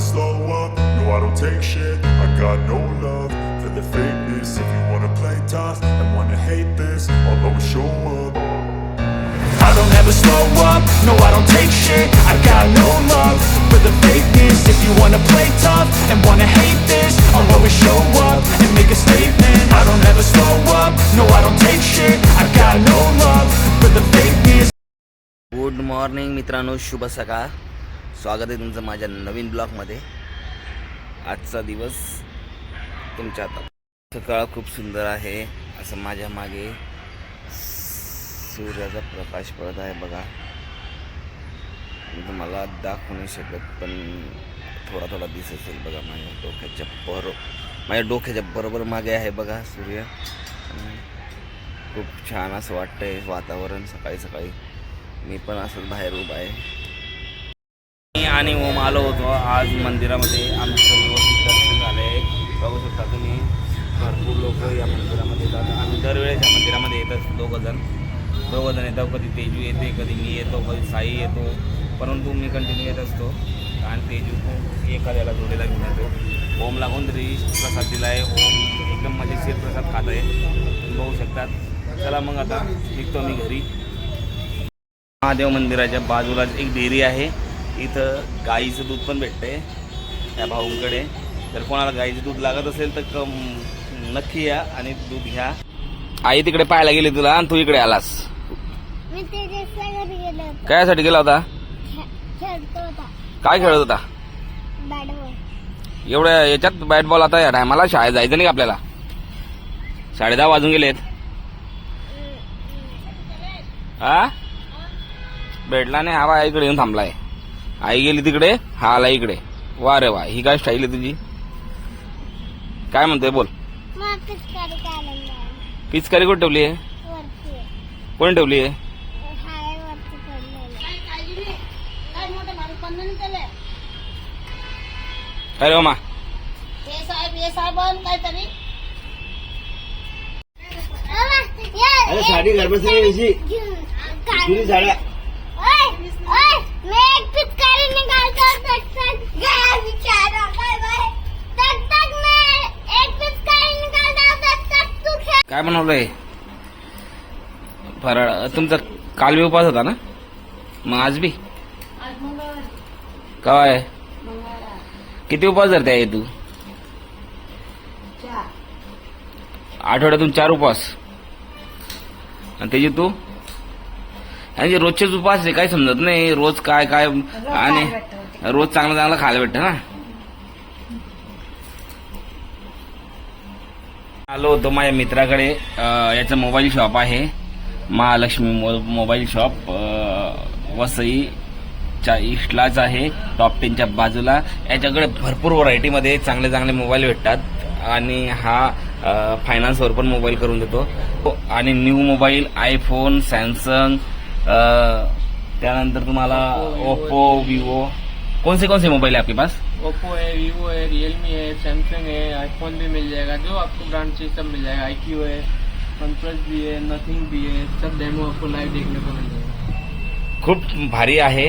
slow up, no I don't take shit I got no love for the fakeness If you wanna play tough and wanna hate this I'll always show up I don't ever slow up, no I don't take shit I got no love for the fakeness If you wanna play tough and wanna hate this I'll always show up and make a statement I don't ever slow up, no I don't take shit I got no love for the fakeness good morning मित्रांनो शुभ सकाळ स्वागत आहे तुमचं माझ्या नवीन ब्लॉगमध्ये. आजचा दिवस तुमच्या आता सकाळ खूप सुंदर आहे असं माझ्या मागे सूर्याचा प्रकाश पडत आहे बघा. मी तुम्हाला दाखवू नाही शकत पण थोडा थोडा दिसत असेल बघा माझ्या डोक्याच्या बरो माझ्या डोक्याच्या बरोबर मागे आहे बघा सूर्य. खूप छान असं वाटतंय वातावरण सकाळी सकाळी मी पण असंच बाहेर उभा आहे. आणि ओम आलो होतो आज मंदिरामध्ये. आमचं व्यवस्थित दर्शन झालं. आहे बघू शकता तुम्ही भरपूर लोक या मंदिरामध्ये येतात आम्ही दरवेळेस या मंदिरामध्ये येतात दोघंजण. दोघंजण येतो कधी तेजू येते कधी मी येतो कधी साई येतो. परंतु मी कंटिन्यू येत असतो. आणि तेजू खूप एखाद्याला जोडीला घेऊन येतो. ओमला कोणतरी प्रसाद दिला आहे ओम एकदम मजेशीर प्रसाद खात आहे तुम्ही बघू शकतात. चला मग आता निघतो मी घरी. महादेव मंदिराच्या बाजूलाच एक डेअरी आहे. इथं गाईचं दूध पण भेटते त्या भाऊंकडे. जर कोणाला गाईचं दूध लागत असेल तर कम नक्की या आणि दूध घ्या. आई तिकडे पाहायला गेली तुला आणि तू इकडे आलास. घरी गेलो होतो. कायसाठी गेला काय खेळत होता? एवढ्या याच्यात बॅट बॉल आता या टायमाला शाळेत जायचं नाही का आपल्याला? साडे दहा वाजून गेलेत. हा? भेटला नाही हा इकडे येऊन थांबलाय. आई गेली तिकडे हा आला इकडे. वा रे वा ही काय स्टाईल आहे तुझी? काय म्हणतोय बोल. पिचकारी कुठे ठेवली आहे. कोणी ठेवली आहे? हाय वरती पडलेलं काय रे? मा. अरे साडी घर बसली काय बनवलंय फराळ तुमचा काल बी उपास होता ना? मग आज बी? काय? किती उपास धरते आहे तू? आठवड्यातून चार उपास आणि त्याची तू? आणि रोजचेच उपास आहे काही समजत नाही. रोज काय काय आणि रोज चांगलं चांगलं खायला भेटतं ना. आलो होतो माझ्या मित्राकडे. याचं मोबाईल शॉप आहे. महालक्ष्मी मो मोबाईल शॉप. अं, वसईच्या ईस्टलाच आहे. टॉप टेनच्या बाजूला. याच्याकडे भरपूर व्हरायटीमध्ये चांगले चांगले मोबाईल भेटतात. आणि हा फायनान्सवर पण मोबाईल करून देतो. आणि न्यू मोबाईल आयफोन सॅमसंग त्यानंतर तुम्हाला ओप्पो विवो कौन से कौन से मोबाइल है आपके पास? ओप्पो है वीवो है रियलमी है सैमसंग है आईफोन भी मिल जाएगा जो आपको ब्रांड चाहिए सब मिल जाएगा आई है वन प्लस भी है नथिंग भी है सब डेमो आपको लाइव देखने को मिल जाएगा। खूप भारी आहे.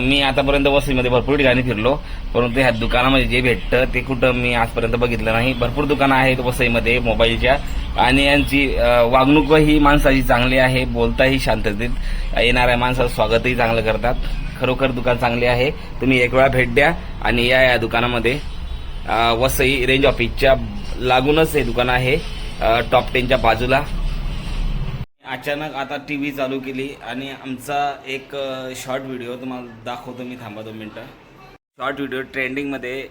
मी आतापर्यंत वसईमध्ये भरपूर ठिकाणी फिरलो परंतु ह्या दुकानामध्ये जे भेटतं ते कुठं मी आजपर्यंत बघितलं नाही. भरपूर दुकानं आहेत वसईमध्ये मोबाईलच्या. आणि यांची वागणूक ही माणसाची चांगली आहे बोलताही शांततेत येणाऱ्या माणसाचं स्वागतही चांगलं करतात. खरोखर दुकान चांगले आहे. तुम्ही एक वेळा भेट द्या आणि या या दुकानामध्ये वसई रेंज ऑफिसच्या लागूनच हे दुकान आहे टॉप टेनच्या बाजूला. अचानक आता टी व्ही चालू केली आणि आमचा एक शॉर्ट व्हिडिओ तुम्हाला दाखवतो मी थांबा दोन मिनटं शॉर्ट व्हिडिओ ट्रेंडिंगमध्ये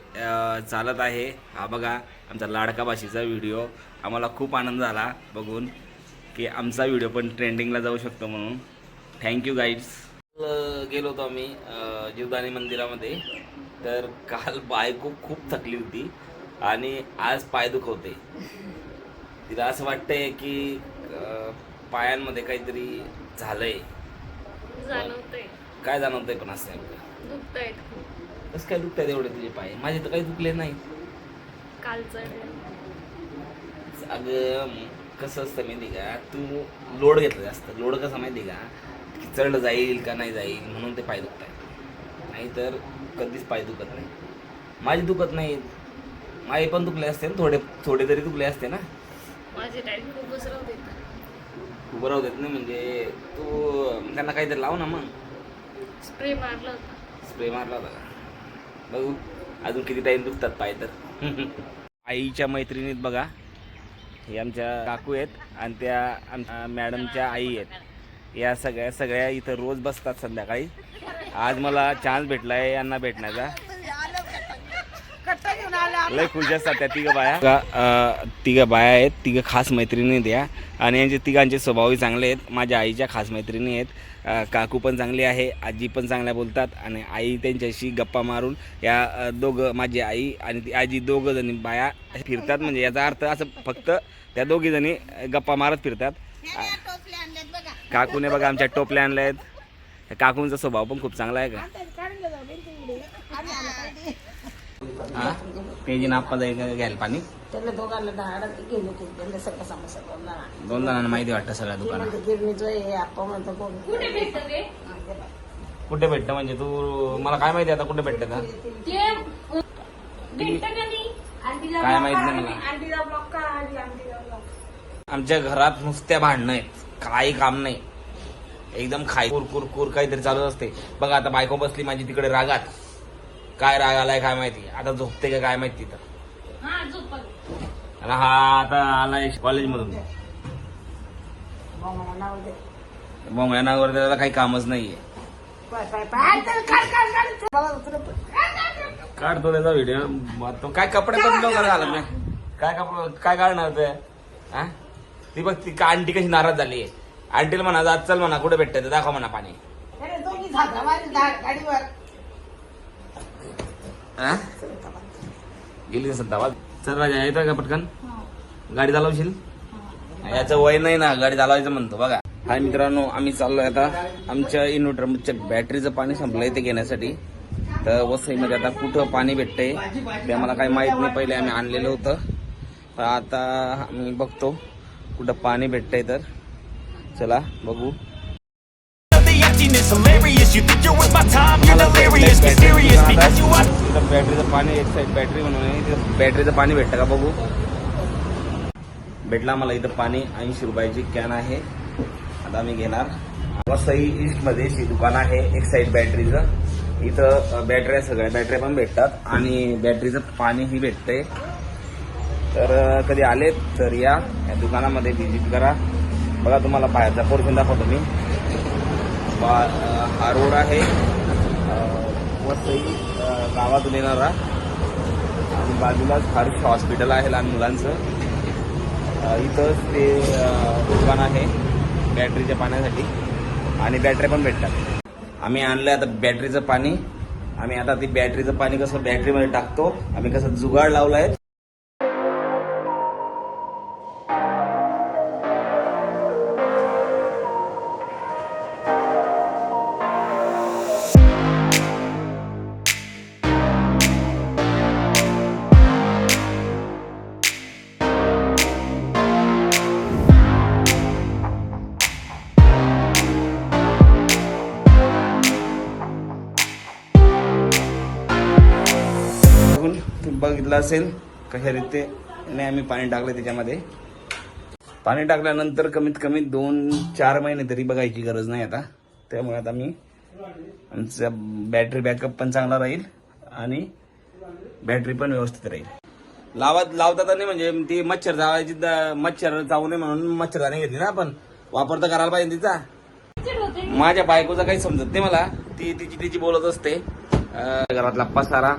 चालत आहे. हा बघा आमचा लाडका भाषेचा व्हिडिओ आम्हाला खूप आनंद झाला बघून की आमचा व्हिडिओ पण ट्रेंडिंगला जाऊ शकतो म्हणून. थँक्यू गाईड्स गेलो होतो आम्ही जीवदानी मंदिरामध्ये. तर काल बायको खूप थकली होती आणि आज पाय दुखवते. तिला असं वाटतंय की पायांमध्ये काहीतरी झालंय. जाणवतंय. काय जाणवतंय पण असं नेमकं? दुखतायत खूप. कसं काय दुखताय एवढे तुझे पाय? माझे तर काही दुखले नाही. कालचं अगं कसं असतं माहिती का? तू लोड घेतला जास्त. लोड कसं माहिती का? की चढ जाईल का नाही जाईल म्हणून ते पाय दुखत आहे नाहीतर कधीच पाय दुखत नाही. माझी दुखत नाही. माझे पण दुखले असते ना थोडे थोडे तरी दुखले असते ना. माझे खूप तू बरं होत नाही म्हणजे तू त्यांना काहीतरी लाव ना मग. स्प्रे मारला होता. स्प्रे मारला होता का? बघू अजून किती टाईम दुखतात पाय तर. आईच्या मैत्रिणीत बघा हे आमच्या काकू आहेत आणि त्या आमच्या मॅडमच्या आई आहेत. या सगळ्या सगळ्या इथं रोज बसतात संध्याकाळी. आज मला चान्स भेटला आहे यांना भेटण्याचा. लय खुश असतात त्या तिघं बाया. तिघं बाया आहेत तिघं खास मैत्रिणी आहेत या. आणि यांचे तिघांचे स्वभावही चांगले आहेत. माझ्या आईच्या खास मैत्रिणी आहेत. काकू पण चांगली आहे आजी पण चांगल्या बोलतात आणि आई त्यांच्याशी गप्पा मारून या दोघं माझी आई आणि ती आजी दोघं जणी बाया फिरतात. म्हणजे याचा अर्थ असं फक्त त्या दोघी जणी गप्पा मारत फिरतात. काकूने बघा आमच्या टोपल्या आणल्या आहेत काकूंचा स्वभाव पण खूप चांगला आहे का? हा ते जी नाप्पा जाईल घ्यायला पाणी. त्याला दोघांना दहा गेलो होते त्यांना सगळं समस्या दोन जणांना माहिती वाटतं सगळ्या दुकानात. गिरणीचं हे आप्पा म्हणतो कोण कुठे भेटतं म्हणजे तू मला काय माहिती आता कुठे भेटतं का काय माहीत नाही मला. आमच्या घरात नुसत्या भांडणं आहेत. काही काम नाही. एकदम खाई कुर कुर कुर काहीतरी चालू असते. बघा आता बायको बसली माझी तिकडे रागात. काय राग आलाय काय माहिती? आता झोपते का काय माहिती तिथं? आणि हा आता आलाय कॉलेजमधून. बोंगळ्यानावर त्याला काही कामच नाहीये. काढतो त्याचा व्हिडिओ तो काय कपडे पण लवकर घालत नाही. काय कपडे काय काढणार ते? हा? ती बघ ती का आंटी कशी नाराज झाली आहे आंटीला म्हणा आज चल म्हणा कुठे भेटते दाखव म्हणा पाणी? गेली सत्ता चल राजा येतोय का पटकन. गाडी चालवशील? याचं वय नाही ना गाडी चालवायचं म्हणतो बघा. हाय मित्रांनो आम्ही चाललोय आता. आमच्या इन्व्हर्टरच्या बॅटरीचं पाणी संपलंय ते घेण्यासाठी. तर वसईमध्ये आता कुठं पाणी भेटतंय ते आम्हाला काही माहीत नाही. पहिले आम्ही आणलेलं होतं. पण आता आम्ही बघतो कुठं पाणी भेटतंय तर. चला बघू. The emptiness hilarious. You think you're worth my time? You're delirious Mysterious. Because you are बॅटरीचं पाणी एक साईड बॅटरी म्हणून बॅटरीचं पाणी भेटतं का बघू? भेटला मला इथं पाणी. ऐंशी रुपयाची कॅन आहे. आता आम्ही घेणार. वसई ईस्टमध्ये ही दुकान आहे. एक साईड बॅटरीचं इथं बॅटऱ्या सगळ्या बॅटऱ्या पण भेटतात. आणि बॅटरीचं पाणीही भेटतंय तर कधी आलेत तर या. या दुकानामध्ये व्हिजिट करा. बघा तुम्हाला बाहेरचा पोर्शन दाखवतो मी. बा हा रोड आहे. वसई गावातून येणारा. आणि बाजूलाच हर्ष हॉस्पिटल आहे लहान मुलांचं. इथंच ते दुकान आहे बॅटरीच्या पाण्यासाठी. आणि बॅटऱ्या पण भेटतात. आम्ही आणलं आता बॅटरीचं पाणी. आम्ही आता ती बॅटरीचं पाणी कसं बॅटरीमध्ये टाकतो आम्ही कसं जुगाड लावलं आहे तुम्ही बघितलं असेल कशा रीतीने आम्ही पाणी टाकलं त्याच्यामध्ये. पाणी टाकल्यानंतर कमीत कमी दोन चार महिने तरी बघायची गरज नाही आता. त्यामुळे आता मी आमचा बॅटरी बॅकअप पण चांगला राहील आणि बॅटरी पण व्यवस्थित राहील. लावत लावतात नाही म्हणजे ती मच्छर जावायची मच्छर जाऊ नये म्हणून मच्छरदाणी घेतली ना आपण. वापर तर करायला पाहिजे तिचा. माझ्या बायकोचा काही समजत नाही मला. ती तिची तिची बोलत असते. घरातला पसारा.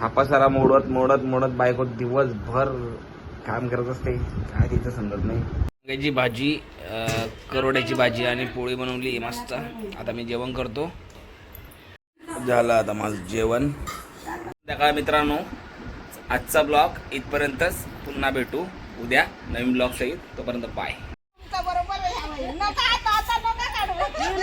हा पसारा मोडत मोडत मोडत बायको दिवसभर काम करत असते. काय तिचं समजत नाही. वांग्याची भाजी करोड्याची भाजी आणि पोळी बनवली मस्त. आता मी जेवण करतो. झालं आता माझं जेवण. सकाळ मित्रांनो आजचा ब्लॉग इथपर्यंतच पुन्हा भेटू. उद्या नवीन ब्लॉग सहित तोपर्यंत बाय.